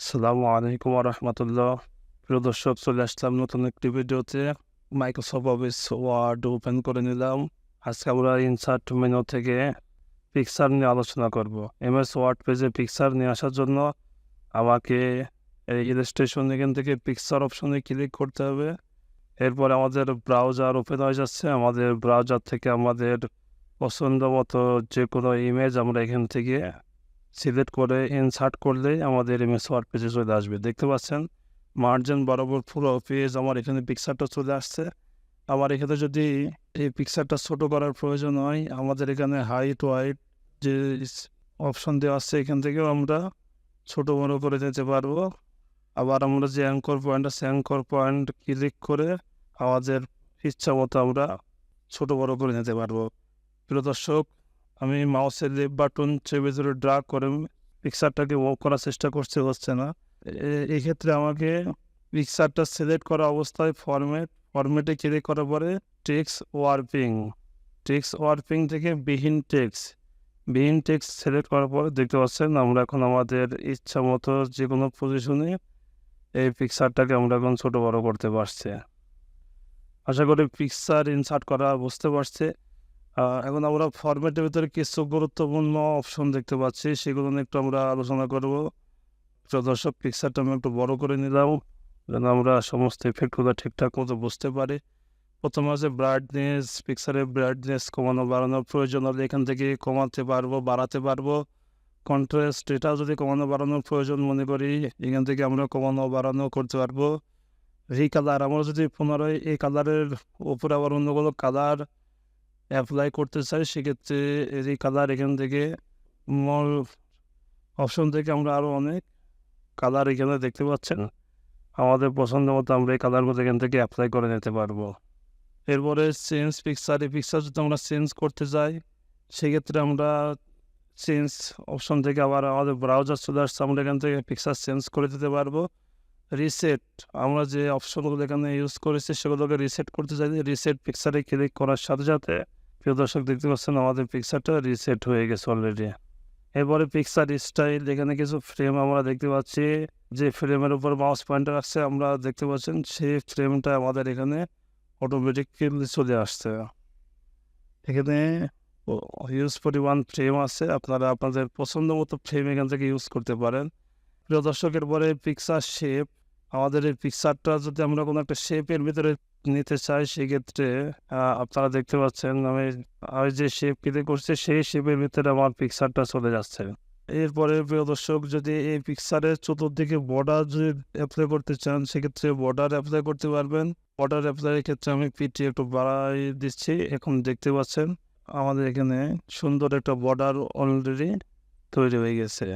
আসসালামু আলাইকুম রহমতুল্লাহ প্রিয় দর্শক, চলে আসলাম নতুন একটি ভিডিওতে। মাইক্রোসফট অফিস ওয়ার্ড ওপেন করে নিলাম। আজকে আমরা ইনসার্ট মেনু থেকে পিকচার নিয়ে আলোচনা করব। এমএস ওয়ার্ড পেজে পিকচার নিয়ে আসার জন্য আমাকে এই ইলাস্ট্রেশন এখান থেকে পিকচার অপশনে ক্লিক করতে হবে। এরপর আমাদের ব্রাউজার ওপেন হয়ে যাচ্ছে। আমাদের ব্রাউজার থেকে আমাদের পছন্দ মতো যে কোনো ইমেজ আমরা এখান থেকে সিলেক্ট করে ইনসার্ট করলেই আমাদের এমএস ওয়ার্ড পেজে চলে আসবে। দেখতে পাচ্ছেন? মার্জিন বরাবর পুরো পেজ আমার এখানে পিকচারটা চলে আসছে। আমার এখানে যদি এই পিকচারটা ছোট করার প্রয়োজন হয়, আমাদের এখানে হাইট ওয়াইট যে অপশন দেওয়া আছে, এখান থেকেও আমরা ছোট বড় করে দিতে পারব। আবার আমরা যে অ্যাঙ্কর পয়েন্ট আছে অ্যাঙ্কর পয়েন্ট ক্লিক করে আমাদের ইচ্ছা মতো আমরা ছোট বড় করে নিতে পারব। প্রিয় দর্শক আমি মাউসের লেফট বাটন চেপে ধরে ড্রাগ করে পিকচারটাকে ওয়ার্ক করার চেষ্টা করছে, হচ্ছে না। এক্ষেত্রে আমাকে পিকচারটা সিলেক্ট করা অবস্থায় ফরম্যাট ফরম্যাটে ক্লিক করার পরে টেক্স ওয়ার্পিং টেক্স ওয়ার্পিং থেকে বিহীন টেক্স বিহীন টেক্স সিলেক্ট করার পরে দেখতে পাচ্ছেন আমরা এখন আমাদের ইচ্ছা মতো যে কোনো পজিশনে এই পিকচারটাকে আমরা এখন ছোটো বড়ো করতে পারছি। আশা করি পিকচার ইনসার্ট করা বুঝতে পারছে। এখন আমরা ফরম্যাটের ভিতরে কিছু গুরুত্বপূর্ণ অপশন দেখতে পাচ্ছি সেগুলো নিয়ে একটু আমরা আলোচনা করব। তো দর্শক পিকচারটা আমি একটু বড় করে নিলাম যেন আমরা সমস্ত ইফেক্টগুলো ঠিকঠাক মতো বুঝতে পারি। প্রথমে আছে ব্রাইটনেস পিকচারের ব্রাইটনেস কমানো বাড়ানোর প্রয়োজন হলে এখান থেকে কমাতে পারব বাড়াতে পারব। কন্ট্রাস্ট এটাও যদি কমানো বাড়ানোর প্রয়োজন মনে করি এখান থেকে আমরা কমানো বাড়ানো করতে পারব। রিকালার আমরা যদি পুনরায় এই কালারের উপরে আবার অন্য কোনো কালার অ্যাপ্লাই করতে চাই, সেক্ষেত্রে এই কালার এখান থেকে মল অপশন থেকে আমরা আরও অনেক কালার এখানে দেখতে পাচ্ছেন। আমাদের পছন্দ মতো আমরা এই কালারগুলো এখান থেকে অ্যাপ্লাই করে নিতে পারব। এরপরে চেঞ্জ পিকচার এই পিকচার যদি আমরা চেঞ্জ করতে চাই সেক্ষেত্রে আমরা চেঞ্জ অপশন থেকে আবার আমাদের ব্রাউজার চলে আসছে, আমরা এখান থেকে পিকচার চেঞ্জ করে দিতে পারব। রিসেট আমরা যে অপশনগুলো এখানে ইউজ করেছি, সেগুলোকে রিসেট করতে চাই রিসেট পিকচারে ক্লিক করার সাথে সাথে প্রিয় দর্শক, দেখতে পাচ্ছেন আমাদের পিকচারটা রিসেট হয়ে গেছে অলরেডি এরপরে পিকচার স্টাইল এখানে কিছু ফ্রেম আমরা দেখতে পাচ্ছি। যে ফ্রেমের উপর মাউস পয়েন্টার আসছে, আমরা দেখতে পাচ্ছেন সেই ফ্রেমটা আমাদের এখানে অটোমেটিক্যালি চলে আসছে। এখানে হিউজ পরিমাণ ফ্রেম আছে, আপনারা আপনাদের পছন্দ মতো ফ্রেম এখান থেকে ইউজ করতে পারেন। প্রিয় দর্শকের পরে পিকচার শেপ আমাদের এই পিকচারটা যদি আমরা কোনো একটা শেপের ভিতরে নিতে চাই সেক্ষেত্রে আপনারা দেখতে পাচ্ছেন, আমি আমি যে শেপ ক্লিক করছি, সেই শেপের ভিতরে আমার পিকচারটা চলে যাচ্ছে। এরপরে, প্রিয় দর্শক, যদি এই পিকচারের চতুর্দিকে বর্ডার যদি অ্যাপ্লাই করতে চান, সেক্ষেত্রে বর্ডার অ্যাপ্লাই করতে পারবেন। বর্ডার অ্যাপ্লাইয়ের ক্ষেত্রে আমি পিটি একটু বাড়াই দিচ্ছি। এখন দেখতে পাচ্ছেন, আমাদের এখানে সুন্দর একটা বর্ডার অলরেডি তৈরি হয়ে গেছে।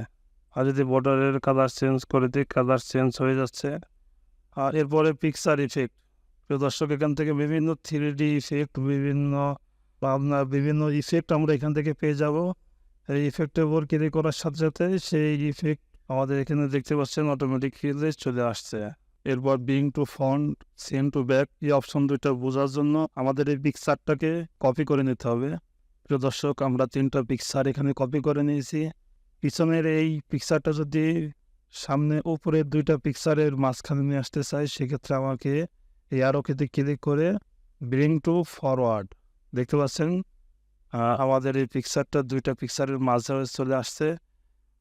আর যদি বর্ডারের কালার চেঞ্জ করে দিই কালার চেঞ্জ হয়ে যাচ্ছে। আর এরপরে পিকচার ইফেক্ট দর্শক, এখান থেকে বিভিন্ন থ্রি ডি ইফেক্ট বিভিন্ন আপনার বিভিন্ন ইফেক্ট আমরা এখান থেকে পেয়ে যাব। এই ইফেক্টের উপর ক্লিক করার সাথে সাথে সেই ইফেক্ট আমাদের এখানে দেখতে পাচ্ছেন অটোমেটিক অটোমেটিক্যালি চলে আসছে। এরপর bring to front send to back এই অপশন দুইটা বোঝার জন্য আমাদের এই পিকচারটাকে কপি করে নিতে হবে। প্রিয় দর্শক, আমরা তিনটা পিকচার এখানে কপি করে নিয়েছি। পিছনের এই পিকচারটা যদি সামনে উপরের দুইটা পিকচারের মাঝখানে নিয়ে আসতে চাই, সেক্ষেত্রে আমাকে এই আরোকেতে ক্লিক করে ব্রিং টু ফরওয়ার্ড দেখতে পাচ্ছেন? আমাদের এই পিকচারটা দুইটা পিকচারের মাঝে চলে আসছে।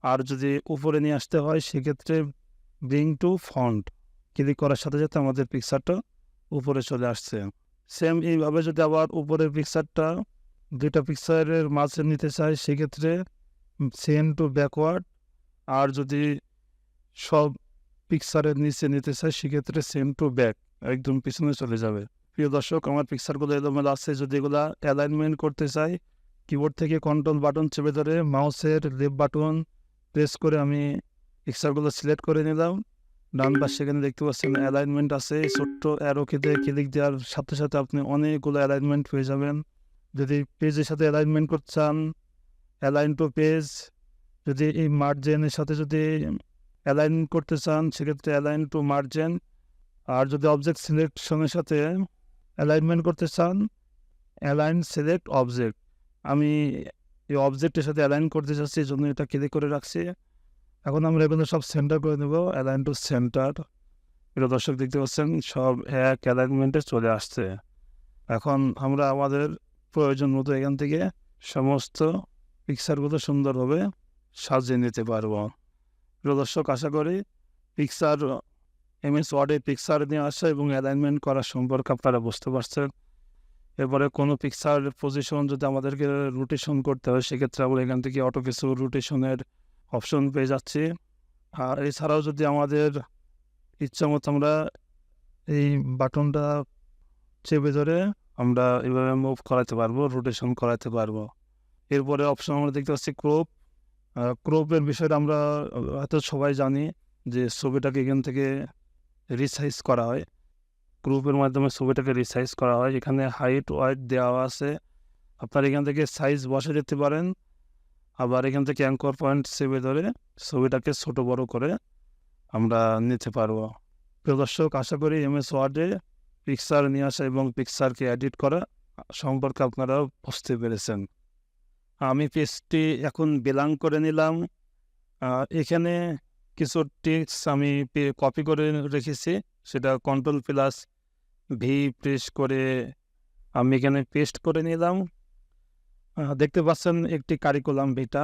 আর যদি উপরে নিয়ে আসতে হয়, সেক্ষেত্রে ব্রিং টু ফন্ট ক্লিক করার সাথে সাথে আমাদের পিকচারটা উপরে চলে আসছে। সেম এইভাবে যদি আবার উপরের পিকচারটা দুইটা পিকচারের মাঝে নিতে চাই, সেক্ষেত্রে সেম টু ব্যাকওয়ার্ড আর যদি সব পিকচারের নিচে নিতে চাই, সেক্ষেত্রে সেম টু ব্যাক একদম পিছনে চলে যাবে। প্রিয় দর্শক, আমার পিকচারগুলো এলোমেলো আছে। যদি এগুলা অ্যালাইনমেন্ট করতে চাই কিবোর্ড থেকে কন্ট্রোল বাটন চেপে ধরে মাউসের লেফট বাটন প্রেস করে আমি পিকচারগুলো সিলেক্ট করে নিলাম। ডান পাশে সেখানে দেখতে পাচ্ছেন অ্যালাইনমেন্ট আছে। ছোট্ট ছোট্ট অ্যারোকেতে ক্লিক দেওয়ার সাথে সাথে আপনি অনেকগুলো অ্যালাইনমেন্ট পেয়ে যাবেন। যদি পেজের সাথে অ্যালাইনমেন্ট করতে চান অ্যালাইন টু পেজ যদি এই মার্জেনের সাথে যদি অ্যালাইন করতে চান, সেক্ষেত্রে অ্যালাইন টু মার্জেন আর যদি অবজেক্ট সিলেকশনের সাথে অ্যালাইনমেন্ট করতে চান অ্যালাইন সিলেক্ট অবজেক্ট আমি এই অবজেক্টের সাথে অ্যালাইন করতে চাচ্ছি, এই জন্য এটা ক্লিক করে রাখছি। এখন আমরা এগুলো সব সেন্টার করে নেব অ্যালাইন টু সেন্টার প্রিয় দর্শক, দেখতে পাচ্ছেন, সব এক অ্যালাইনমেন্টে চলে আসছে। এখন আমরা আমাদের প্রয়োজন মতো এখান থেকে সমস্ত পিকচারগুলো সুন্দরভাবে সাজিয়ে নিতে পারব। প্রিয় দর্শক, আশা করি পিকচার এম এস ওয়ার্ডে পিকচার নিয়ে আসা এবং অ্যালাইনমেন্ট করা সম্পর্কে আপনারা বুঝতে পারছেন। এরপরে কোনো পিকচার পজিশন যদি আমাদেরকে রোটেশন করতে হয়, সেক্ষেত্রে আমরা এখান থেকে অটো কিছু রোটেশনের অপশন পেয়ে যাচ্ছি। আর এছাড়াও যদি আমাদের ইচ্ছা মতো আমরা এই বাটনটা চেপে ধরে আমরা এভাবে মুভ করাতে পারব রোটেশন করাতে পারব। এরপরে অপশন আমরা দেখতে পাচ্ছি ক্রোপ ক্রোপের বিষয়টা আমরা, হয়তো সবাই জানি যে ছবিটাকে এখান থেকে রিসাইজ করা হয়। গ্রুপের মাধ্যমে ছবিটাকে রিসাইজ করা হয় এখানে হাইট ওয়াইট দেওয়া আছে। আপনার এখান থেকে সাইজ বসে যেতে পারেন। আবার এখান থেকে অ্যাঙ্কর পয়েন্ট সেভে ধরে ছবিটাকে ছোট বড় করে আমরা নিতে পারব। প্রিয় দর্শক, আশা করি এম এস ওয়ার্ডে পিকচার নিয়ে আসা এবং পিকচারকে এডিট করা সম্পর্কে আপনারা বুঝতে পেরেছেন। আমি পেজটি এখন বেলাং করে নিলাম। এখানে কিছু টেক্সট আমি কপি করে রেখেছি। সেটা কন্ট্রোল প্লাস ভি প্রেস করে আমি এখানে পেস্ট করে নিলাম। দেখতে পাচ্ছেন একটি কারিকুলাম ভিটা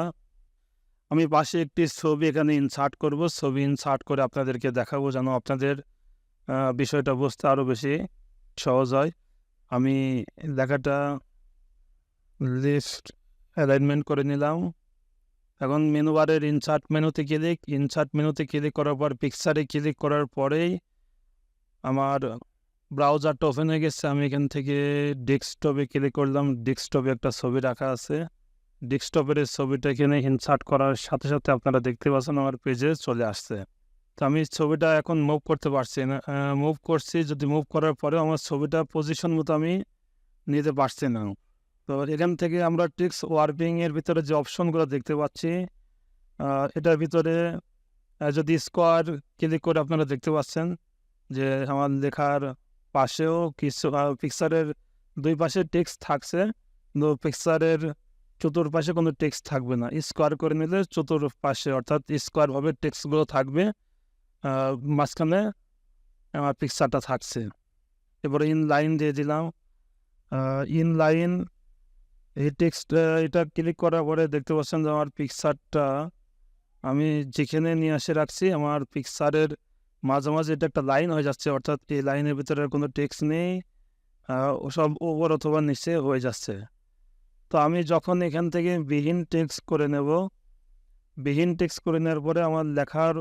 আমি পাশে একটি ছবি এখানে ইনসার্ট করব। ছবি ইনসার্ট করে আপনাদেরকে দেখাবো যেন আপনাদের বিষয়টা বুঝতে আরও বেশি সহজ হয়। আমি লেখাটা লিস্ট অ্যালাইনমেন্ট করে নিলাম। এখন মেনু বারের ইনসার্ট মেনুতে ক্লিক ইনসার্ট মেনুতে ক্লিক করার পর পিকচারে ক্লিক করার পরেই আমার ব্রাউজারটা ওপেন হয়ে গেছে। আমি এখান থেকে ডেস্কটপে ক্লিক করলাম। ডেস্কটপে একটা ছবি রাখা আছে। ডেস্কটপের ছবিটা এখানে ইনসার্ট করার সাথে সাথে আপনারা দেখতে পাচ্ছেন আমার পেজে চলে আসছে। তো আমি ছবিটা এখন মুভ করতে পারছি না। মুভ করছি। যদি মুভ করার পরেও আমার ছবিটা পজিশন মতো আমি নিতে পারছি না। তো এখান থেকে আমরা টিক্স ওয়ার্পিং এর ভিতরে যে অপশনগুলো দেখতে পাচ্ছি এটার ভিতরে যদি স্কোয়ার ক্লিক করে আপনারা দেখতে পাচ্ছেন যে আমার লেখার পাশেও কিছু পিকচারের দুই পাশে টেক্সট থাকছে, কিন্তু পিকচারের চতুর্পাশে কোনো টেক্সট থাকবে না। স্কোয়ার করে নিলে চতুর্পাশে অর্থাৎ স্কোয়ারভাবে টেক্সটগুলো থাকবে মাঝখানে আমার পিকচারটা থাকছে। এবারে ইন লাইন দিয়ে দিলাম ইন লাইন এই টেক্সট এটা ক্লিক করার পরে দেখতে পাচ্ছেন যে আমার পিকচারটা আমি যেখানে নিয়ে এসে রাখছি, আমার পিকচারের মাঝে মাঝে এটা একটা লাইন হয়ে যাচ্ছে। অর্থাৎ এই লাইনের ভিতরে কোনো টেক্সট নেই সব ওপর অথবা নিচে হয়ে যাচ্ছে। তো আমি যখন এখান থেকে বিহীন টেক্সট করে নেব বিহীন টেক্সট করে নেওয়ার পরে আমার লেখার,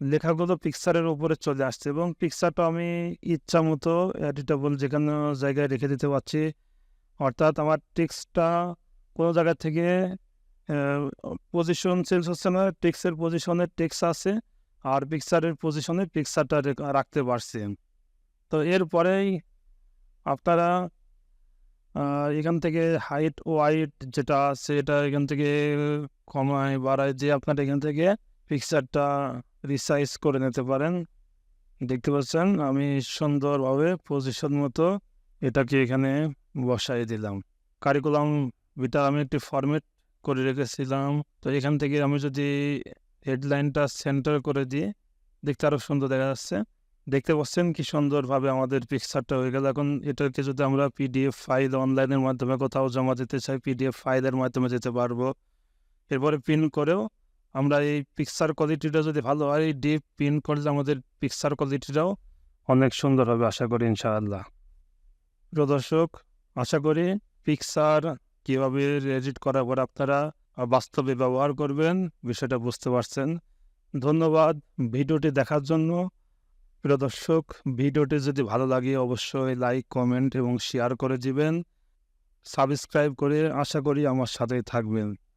লেখাগুলো পিকচারের উপরে চলে আসছে এবং পিকচারটা আমি ইচ্ছা মতো এডিটেবল যেখানে জায়গায় রেখে দিতে পারছি। অর্থাৎ আমার টেক্সটটা কোনো জায়গা থেকে পজিশন চেঞ্জ হচ্ছে না টেক্সের পজিশনে টেক্স আছে আর পিকচারের পজিশনে পিকচারটা রাখতে পারছি। তো এরপরেই আপনারা এখান থেকে হাইট ওয়াইট যেটা আছে এটা এখান থেকে কমায়, বাড়ায়, যে আপনারা এখান থেকে পিকচারটা রিসাইজ করে নিতে পারেন। দেখতে পাচ্ছেন, আমি সুন্দরভাবে পজিশন মতো এটাকে এখানে বসাই দিলাম। কারিকুলাম বিটা আমি একটি ফরম্যাট করে রেখেছিলাম। তো এখান থেকে আমি যদি হেডলাইনটা সেন্টার করে দিই, দেখতে আরও সুন্দর দেখা যাচ্ছে। দেখতে পাচ্ছেন কি সুন্দরভাবে আমাদের পিকচারটা হয়ে গেল। এখন এটাকে যদি আমরা পিডিএফ ফাইল অনলাইনের মাধ্যমে কোথাও জমা দিতে চাই পিডিএফ ফাইলের মাধ্যমে যেতে পারব। এরপরে পিন করেও আমরা এই পিকচার কোয়ালিটিটা যদি ভালো হয়, এই ডিপ পিন করলে আমাদের পিকচার কোয়ালিটিটাও অনেক সুন্দর হবে আশা করি ইনশাআল্লাহ। প্রিয় দর্শক আশা করি পিকচার কীভাবে এডিট করার পর আপনারা বাস্তবে ব্যবহার করবেন বিষয়টা বুঝতে পারছেন। ধন্যবাদ ভিডিওটি দেখার জন্য। প্রিয় দর্শক, ভিডিওটি যদি ভালো লাগে অবশ্যই লাইক কমেন্ট এবং শেয়ার করে দিবেন। সাবস্ক্রাইব করে আশা করি আমার সাথেই থাকবেন।